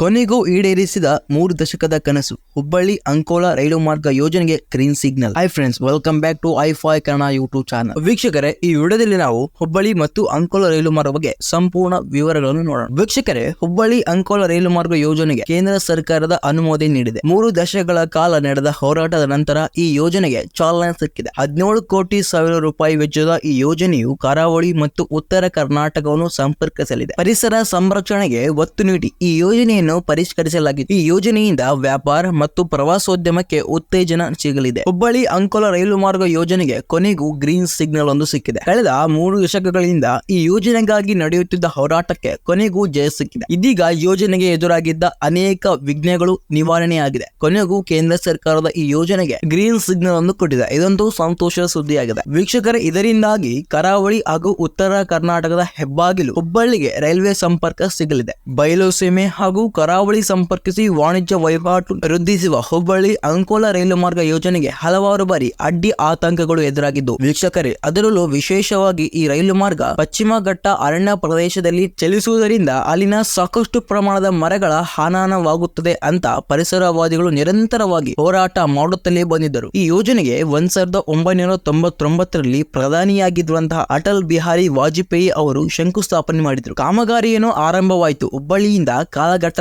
ಕೊನೆಗೂ ಈಡೇರಿಸಿದ ಮೂರು ದಶಕದ ಕನಸು. ಹುಬ್ಬಳ್ಳಿ ಅಂಕೋಲಾ ರೈಲು ಮಾರ್ಗ ಯೋಜನೆಗೆ green signal hi friends welcome back to I fi Kannada YouTube channel ವೀಕ್ಷಕರೇ, ಈ ವಿಡಿಯೋದಲ್ಲಿ ನಾವು ಹುಬ್ಬಳ್ಳಿ ಮತ್ತು ಅಂಕೋಲಾ ರೈಲು ಮಾರ್ಗ ಬಗ್ಗೆ ಸಂಪೂರ್ಣ ವಿವರಗಳನ್ನು ನೋಡೋಣ. ವೀಕ್ಷಕರೇ, ಹುಬ್ಬಳ್ಳಿ ಅಂಕೋಲಾ ರೈಲು ಮಾರ್ಗ ಯೋಜನೆಗೆ ಕೇಂದ್ರ ಸರ್ಕಾರದ ಅನುಮೋದನೆ ನೀಡಿದೆ. ಮೂರು ದಶಕಗಳ ಕಾಲ ನಡೆದ ಹೋರಾಟದ ನಂತರ ಈ ಯೋಜನೆಗೆ ಚಾಲನೆ ಸಿಕ್ಕಿದೆ. ಹದಿನೇಳು ಕೋಟಿ ಸಾವಿರ ರೂಪಾಯಿ ವೆಚ್ಚದ ಈ ಯೋಜನೆಯು ಕರಾವಳಿ ಮತ್ತು ಉತ್ತರ ಕರ್ನಾಟಕವನ್ನು ಸಂಪರ್ಕಿಸಲಿದೆ. ಪರಿಸರ ಸಂರಕ್ಷಣೆಗೆ ಒತ್ತು ನೀಡಿ ಈ ಯೋಜನೆಯನ್ನು ಪರಿಷ್ಕರಿಸಲಾಗಿದೆ ಈ ಯೋಜನೆಯಿಂದ ವ್ಯಾಪಾರ ಮತ್ತು ಪ್ರವಾಸೋದ್ಯಮಕ್ಕೆ ಉತ್ತೇಜನ ಸಿಗಲಿದೆ. ಹುಬ್ಬಳ್ಳಿ ಅಂಕೋಲ ರೈಲು ಮಾರ್ಗ ಯೋಜನೆಗೆ ಕೊನೆಗೂ ಗ್ರೀನ್ ಸಿಗ್ನಲ್ ಒಂದು ಸಿಕ್ಕಿದೆ. ಕಳೆದ ಮೂರು ದಶಕಗಳಿಂದ ಈ ಯೋಜನೆಗಾಗಿ ನಡೆಯುತ್ತಿದ್ದ ಹೋರಾಟಕ್ಕೆ ಕೊನೆಗೂ ಜಯ ಸಿಕ್ಕಿದೆ. ಇದೀಗ ಯೋಜನೆಗೆ ಎದುರಾಗಿದ್ದ ಅನೇಕ ವಿಘ್ನಗಳು ನಿವಾರಣೆಯಾಗಿದೆ. ಕೊನೆಗೂ ಕೇಂದ್ರ ಸರ್ಕಾರದ ಈ ಯೋಜನೆಗೆ ಗ್ರೀನ್ ಸಿಗ್ನಲ್ ಅನ್ನು ಕೊಟ್ಟಿದೆ. ಇದೊಂದು ಸಂತೋಷದ ಸುದ್ದಿಯಾಗಿದೆ. ವೀಕ್ಷಕರ, ಇದರಿಂದಾಗಿ ಕರಾವಳಿ ಹಾಗೂ ಉತ್ತರ ಕರ್ನಾಟಕದ ಹೆಬ್ಬಾಗಿಲು ಹುಬ್ಬಳ್ಳಿಗೆ ರೈಲ್ವೆ ಸಂಪರ್ಕ ಸಿಗಲಿದೆ. ಬಯಲು ಸೀಮೆ ಹಾಗೂ ಕರಾವಳಿ ಸಂಪರ್ಕಿಸಿ ವಾಣಿಜ್ಯ ವಹಿವಾಟು ವೃದ್ಧಿಸುವ ಹುಬ್ಬಳ್ಳಿ, ಅಂಕೋಲಾ ರೈಲು ಮಾರ್ಗ ಯೋಜನೆಗೆ ಹಲವಾರು ಬಾರಿ ಅಡ್ಡಿ ಆತಂಕಗಳು ಎದುರಾಗಿದ್ದು, ವೀಕ್ಷಕರೇ, ಅದರಲ್ಲೂ ವಿಶೇಷವಾಗಿ ಈ ರೈಲು ಮಾರ್ಗ ಪಶ್ಚಿಮ ಘಟ್ಟ ಅರಣ್ಯ ಪ್ರದೇಶದಲ್ಲಿ ಚಲಿಸುವುದರಿಂದ ಅಲ್ಲಿನ ಸಾಕಷ್ಟು ಪ್ರಮಾಣದ ಮರಗಳ ಹಾನಾನವಾಗುತ್ತದೆ ಅಂತ ಪರಿಸರವಾದಿಗಳು ನಿರಂತರವಾಗಿ ಹೋರಾಟ ಮಾಡುತ್ತಲೇ ಬಂದಿದ್ದರು. ಈ ಯೋಜನೆಗೆ ಒಂದ್ ಸಾವಿರದ ಒಂಬೈನೂರ ತೊಂಬತ್ತೊಂಬತ್ತರಲ್ಲಿ ಪ್ರಧಾನಿಯಾಗಿದ್ದಂತಹ ಅಟಲ್ ಬಿಹಾರಿ ವಾಜಪೇಯಿ ಅವರು ಶಂಕುಸ್ಥಾಪನೆ ಮಾಡಿದರು. ಕಾಮಗಾರಿಯನ್ನು ಆರಂಭವಾಯಿತು ಹುಬ್ಬಳ್ಳಿಯಿಂದ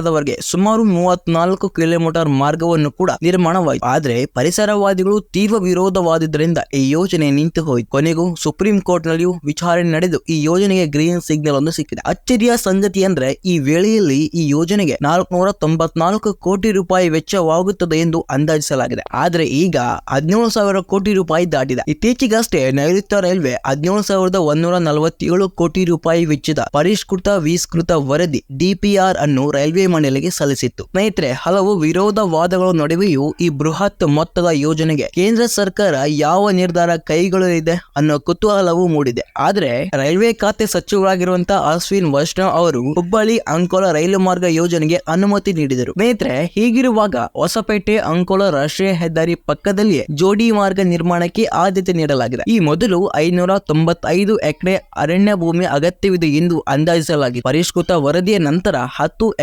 ಕಾಲಘಟ್ಟದವರೆಗೆ ಸುಮಾರು ಮೂವತ್ನಾಲ್ಕು ಕಿಲೋಮೀಟರ್ ಮಾರ್ಗವನ್ನು ಕೂಡ ನಿರ್ಮಾಣವಾಯಿತು. ಆದರೆ ಪರಿಸರವಾದಿಗಳು ತೀವ್ರ ವಿರೋಧವಾದಿದ್ದರಿಂದ ಈ ಯೋಜನೆ ನಿಂತು ಹೋಯಿತು. ಕೊನೆಗೂ ಸುಪ್ರೀಂ ಕೋರ್ಟ್ ನಲ್ಲಿಯೂ ವಿಚಾರಣೆ ನಡೆದು ಈ ಯೋಜನೆಗೆ ಗ್ರೀನ್ ಸಿಗ್ನಲ್ ಒಂದು ಸಿಕ್ಕಿದೆ. ಅಚ್ಚರಿಯ ಸಂಗತಿ ಅಂದ್ರೆ ಈ ವೇಳೆಯಲ್ಲಿ ಈ ಯೋಜನೆಗೆ ನಾಲ್ಕುನೂರ ತೊಂಬತ್ನಾಲ್ಕು ಕೋಟಿ ರೂಪಾಯಿ ವೆಚ್ಚವಾಗುತ್ತದೆ ಎಂದು ಅಂದಾಜಿಸಲಾಗಿದೆ. ಆದ್ರೆ ಈಗ ಹದಿನೇಳು ಸಾವಿರ ಕೋಟಿ ರೂಪಾಯಿ ದಾಟಿದೆ. ಇತ್ತೀಚೆಗಷ್ಟೇ ನೈಋತ್ಯ ರೈಲ್ವೆ ಹದಿನೇಳು ಸಾವಿರದ ಒಂದೂರ ನಲವತ್ತೇಳು ಕೋಟಿ ರೂಪಾಯಿ ವೆಚ್ಚದ ಪರಿಷ್ಕೃತ ವಿಸ್ಕೃತ ವರದಿ ಡಿಪಿಆರ್ ಅನ್ನು ರೈಲ್ವೆ ಮಂಡಳಿಗೆ ಸಲ್ಲಿಸಿತ್ತು. ಸ್ನೇಹಿತರೆ, ಹಲವು ವಿರೋಧ ವಾದಗಳ ನಡುವೆಯೂ ಈ ಬೃಹತ್ ಮೊತ್ತದ ಯೋಜನೆಗೆ ಕೇಂದ್ರ ಸರ್ಕಾರ ಯಾವ ನಿರ್ಧಾರ ಕೈಗೊಳ್ಳಲಿದೆ ಅನ್ನೋ ಕುತೂಹಲವು ಮೂಡಿದೆ. ಆದರೆ, ರೈಲ್ವೆ ಖಾತೆ ಸಚಿವರಾಗಿರುವಂತಹ ಅಶ್ವಿನ್ ವೈಷ್ಣವ್ ಅವರು ಹುಬ್ಬಳ್ಳಿ ಅಂಕೋಲ ರೈಲು ಮಾರ್ಗ ಯೋಜನೆಗೆ ಅನುಮತಿ ನೀಡಿದರು. ಸ್ನೇಹಿತರೆ, ಹೀಗಿರುವಾಗ ಹೊಸಪೇಟೆ ಅಂಕೋಲ ರಾಷ್ಟ್ರೀಯ ಹೆದ್ದಾರಿ ಪಕ್ಕದಲ್ಲಿಯೇ ಜೋಡಿ ಮಾರ್ಗ ನಿರ್ಮಾಣಕ್ಕೆ ಆದ್ಯತೆ ನೀಡಲಾಗಿದೆ. ಈ ಮೊದಲು ಐನೂರ ತೊಂಬತ್ತೈದು ಎಕರೆ ಅರಣ್ಯ ಭೂಮಿ ಅಗತ್ಯವಿದೆ ಎಂದು ಅಂದಾಜಿಸಲಾಗಿದೆ ಪರಿಷ್ಕೃತ ವರದಿಯ ನಂತರ ಹತ್ತು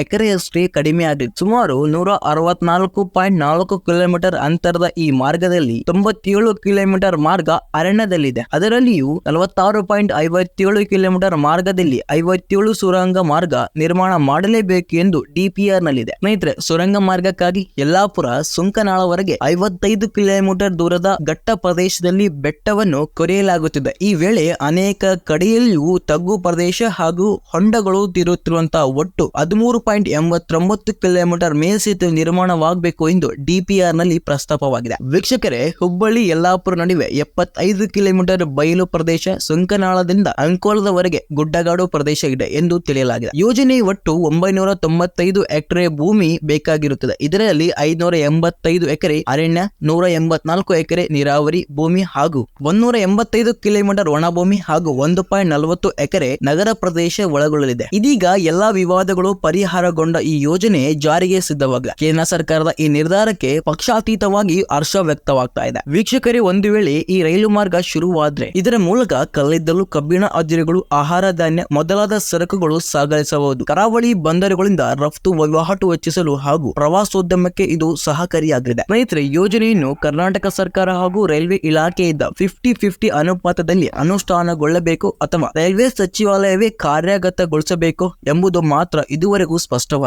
ಎಕರೆಯಷ್ಟೇ ಕಡಿಮೆ ಆಗಿದೆ ಸುಮಾರು ನೂರ ಅರವತ್ನಾಲ್ಕು ಪಾಯಿಂಟ್ ನಾಲ್ಕು ಕಿಲೋಮೀಟರ್ ಅಂತರದ ಈ ಮಾರ್ಗದಲ್ಲಿ ತೊಂಬತ್ತೇಳು ಕಿಲೋಮೀಟರ್ ಮಾರ್ಗ ಅರಣ್ಯದಲ್ಲಿದೆ. ಅದರಲ್ಲಿಯೂ ನಲವತ್ತಾರು ಪಾಯಿಂಟ್ ಐವತ್ತೇಳು ಕಿಲೋಮೀಟರ್ ಮಾರ್ಗದಲ್ಲಿ ಐವತ್ತೇಳು ಸುರಂಗ ಮಾರ್ಗ ನಿರ್ಮಾಣ ಮಾಡಲೇಬೇಕು ಎಂದು ಡಿಪಿಆರ್ ನಲ್ಲಿದೆ ಸ್ನೇಹಿತರೆ, ಸುರಂಗ ಮಾರ್ಗಕ್ಕಾಗಿ ಯಲ್ಲಾಪುರ ಸುಂಕನಾಳವರೆಗೆ ಐವತ್ತೈದು ಕಿಲೋಮೀಟರ್ ದೂರದ ಘಟ್ಟ ಪ್ರದೇಶದಲ್ಲಿ ಬೆಟ್ಟವನ್ನು ಕೊರೆಯಲಾಗುತ್ತಿದೆ. ಈ ವೇಳೆ ಅನೇಕ ಕಡೆಯಲ್ಲಿಯೂ ತಗ್ಗು ಪ್ರದೇಶ ಹಾಗೂ ಹೊಂಡಗಳು ತಿರುತ್ತಿರುವಂತಹ ಒಟ್ಟು ಹದಿಮೂರು ಪಾಯಿಂಟ್ ಎಂಬತ್ತೊಂಬತ್ತು ಕಿಲೋಮೀಟರ್ ಮೇಲ್ಸೇತುವೆ ನಿರ್ಮಾಣವಾಗಬೇಕು ಎಂದು ಡಿಪಿಆರ್ನಲ್ಲಿ ಪ್ರಸ್ತಾಪವಾಗಿದೆ. ವೀಕ್ಷಕರೇ, ಹುಬ್ಬಳ್ಳಿ, ಯಲ್ಲಾಪುರ ನಡುವೆ ಎಪ್ಪತ್ತೈದು ಕಿಲೋಮೀಟರ್ ಬಯಲು ಪ್ರದೇಶ ಸುಂಕನಾಳದಿಂದ ಅಂಕೋಲದವರೆಗೆ ಗುಡ್ಡಗಾಡು ಪ್ರದೇಶ ಇದೆ ಎಂದು ತಿಳಿಯಲಾಗಿದೆ. ಯೋಜನೆ ಒಟ್ಟು ಒಂಬೈನೂರ ತೊಂಬತ್ತೈದು ಎಕರೆ ಭೂಮಿ ಬೇಕಾಗಿರುತ್ತದೆ. ಇದರಲ್ಲಿ ಐನೂರ ಎಂಬತ್ತೈದು ಎಕರೆ ಅರಣ್ಯ, ನೂರ ಎಂಬತ್ನಾಲ್ಕು ಎಕರೆ ನೀರಾವರಿ ಭೂಮಿ ಹಾಗೂ ಒಂದೂರ ಎಂಬತ್ತೈದು ಕಿಲೋಮೀಟರ್ ಒಣಭೂಮಿ ಹಾಗೂ ಒಂದು ಪಾಯಿಂಟ್ ನಲವತ್ತು ಎಕರೆ ನಗರ ಪ್ರದೇಶ ಒಳಗೊಳ್ಳಲಿದೆ. ಇದೀಗ ಎಲ್ಲಾ ವಿವಾದಗಳು ಪರಿಹಾರಗೊಂಡ ಈ ಯೋಜನೆ ಜಾರಿಗೆ ಸಿದ್ಧವಾಗಿದೆ. ಕೇಂದ್ರ ಸರ್ಕಾರದ ಈ ನಿರ್ಧಾರಕ್ಕೆ ಪಕ್ಷಾತೀತವಾಗಿ ಹರ್ಷ ವ್ಯಕ್ತವಾಗ್ತಾ ಇದೆ. ವೀಕ್ಷಕರೇ, ಒಂದು ವೇಳೆ ಈ ರೈಲು ಮಾರ್ಗ ಶುರುವಾದ್ರೆ, ಇದರ ಮೂಲಕ ಕಲ್ಲಿದ್ದಲು, ಕಬ್ಬಿಣ ಅದಿರುಗಳು, ಆಹಾರ ಧಾನ್ಯ ಮೊದಲಾದ ಸರಕುಗಳು ಸಾಗರಿಸಬಹುದು ಕರಾವಳಿ ಬಂದರುಗಳಿಂದ ರಫ್ತು, ವಹಿವಾಟು ಹೆಚ್ಚಿಸಲು ಹಾಗೂ ಪ್ರವಾಸೋದ್ಯಮಕ್ಕೆ ಇದು ಸಹಕಾರಿಯಾಗಲಿದೆ. ಸ್ನೇಹಿತರೆ ಯೋಜನೆಯನ್ನು ಕರ್ನಾಟಕ ಸರ್ಕಾರ ಹಾಗೂ ರೈಲ್ವೆ ಇಲಾಖೆಯಿಂದ ಫಿಫ್ಟಿ ಫಿಫ್ಟಿ ಅನುಪಾತದಲ್ಲಿ ಅನುಷ್ಠಾನಗೊಳ್ಳಬೇಕು ಅಥವಾ ರೈಲ್ವೆ ಸಚಿವಾಲಯವೇ ಕಾರ್ಯಗತಗೊಳಿಸಬೇಕು ಎಂಬುದು ಮಾತ್ರ ಇದುವರೆಗೂ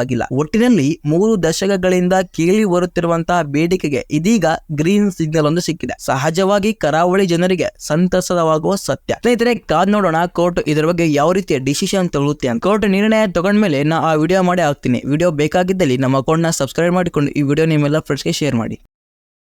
ಸ್ಪಷ್ಟವಾಗಿಲ್ಲ ಒಟ್ಟಿನಲ್ಲಿ ಮೂರು ದಶಕಗಳಿಂದ ಕೇಳಿ ಬರುತ್ತಿರುವಂತಹ ಬೇಡಿಕೆಗೆ ಇದೀಗ ಗ್ರೀನ್ ಸಿಗ್ನಲ್ ಒಂದು ಸಿಕ್ಕಿದೆ. ಸಹಜವಾಗಿ ಕರಾವಳಿ ಜನರಿಗೆ ಸಂತಸವಾಗುವ ಸತ್ಯ. ಸ್ನೇಹಿತರೆ, ಕಾದ್ ನೋಡೋಣ, ಕೋರ್ಟ್ ಇದರ ಬಗ್ಗೆ ಯಾವ ರೀತಿಯ ಡಿಸಿಷನ್ ತಗೊಳುತ್ತೆ ಅಂತ. ಕೋರ್ಟ್ ನಿರ್ಣಯ ತಗೊಂಡ್ಮೇಲೆ ನಾ ಆ ವಿಡಿಯೋ ಮಾಡಿ ಹಾಕ್ತೀನಿ. ವಿಡಿಯೋ ಬೇಕಾಗಿದ್ದಲ್ಲಿ ನಮ್ಮ ಅಕೌಂಟ್ನ ಸಬ್ಸ್ಕ್ರೈಬ್ ಮಾಡಿಕೊಂಡು ಈ ವಿಡಿಯೋ ನಿಮ್ಮೆಲ್ಲ ಫ್ರೆಂಡ್ಸ್ಗೆ ಶೇರ್ ಮಾಡಿ.